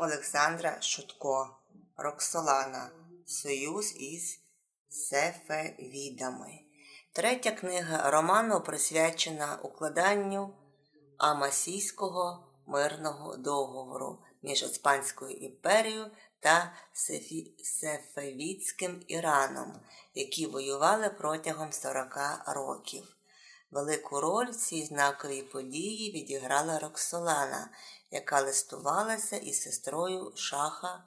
Олександра Шутко, Роксолана Союз із Сефевідами. Третя книга роману присвячена укладанню Амасійського мирного договору між Османською імперією та Сефі... Сефевідським Іраном, які воювали протягом 40 років. Велику роль в цій знаковій події відіграла Роксолана, яка листувалася із сестрою шаха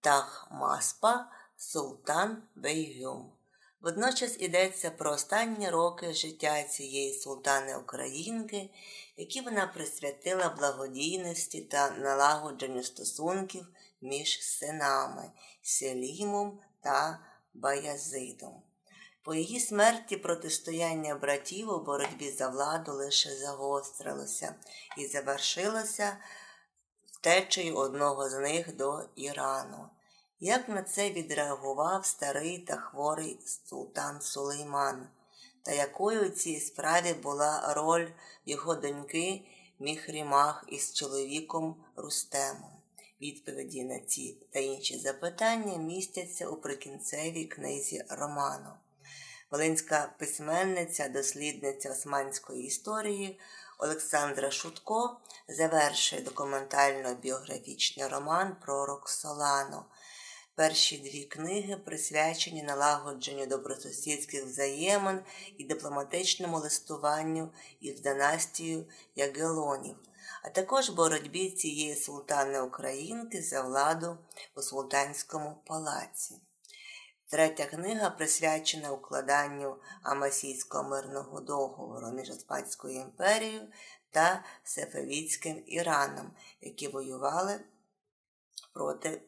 Тахмаспа Султан Бейгюм. Водночас йдеться про останні роки життя цієї султани Українки, які вона присвятила благодійності та налагодженню стосунків між синами Селімом та Баязидом. По її смерті протистояння братів у боротьбі за владу лише загострилося і завершилося втечею одного з них до Ірану. Як на це відреагував старий та хворий султан Сулейман, та якою у цій справі була роль його доньки Міхрімах із чоловіком Рустемом? Відповіді на ці та інші запитання містяться у прикінцевій книзі роману. Волинська письменниця, дослідниця османської історії Олександра Шутко завершує документально-біографічний роман про Роксолану. Перші дві книги присвячені налагодженню добросусідських взаємин і дипломатичному листуванню із династією Ягелонів, а також боротьбі цієї султани Українки за владу у султанському палаці. Третя книга присвячена укладанню Амасійського мирного договору між Османською імперією та Сефевідським Іраном, які воювали проти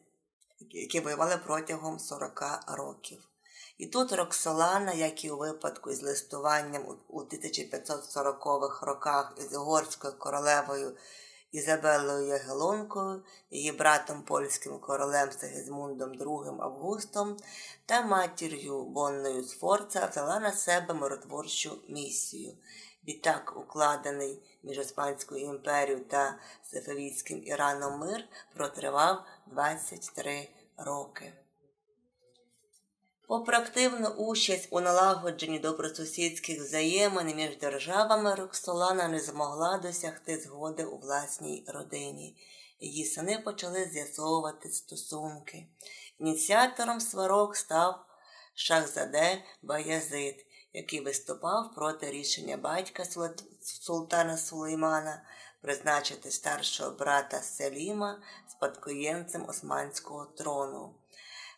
які воювали протягом 40 років. І тут Роксолана, як і у випадку із листуванням у 1540-х роках із угорською королевою Ізабелою Ягелонкою, її братом польським королем Сегізмундом II Августом та матір'ю Бонною Сфорца взяла на себе миротворчу місію. Відтак укладений між Османською імперією та Сефевідським Іраном мир протривав 23 роки. Попри активну участь у налагодженні добросусідських взаємин між державами Роксолана не змогла досягти згоди у власній родині. Її сини почали з'ясовувати стосунки. Ініціатором сварок став Шахзаде Баязид, який виступав проти рішення батька султана Сулеймана призначити старшого брата Селіма спадкоємцем Османського трону.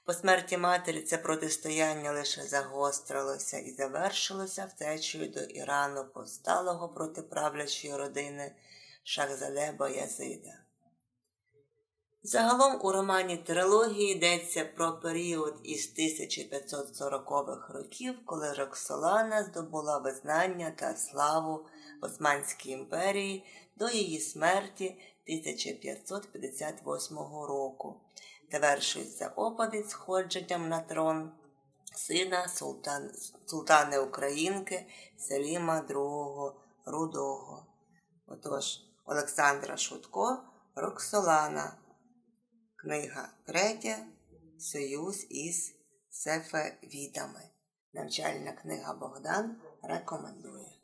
По смерті матері це протистояння лише загострилося і завершилося втечею до Ірану повсталого проти правлячої родини Шахзаде Баязида. Загалом у романі трилогії йдеться про період із 1540-х років, коли Роксолана здобула визнання та славу в Османській імперії до її смерті 1558 року. Завершується оповідь сходженням на трон сина султан, султани Українки Селіма II Рудого. Отож, Олександра Шутко, Роксолана. Книга третя Союз із Сефевідами. Навчальна книга Богдан рекомендує.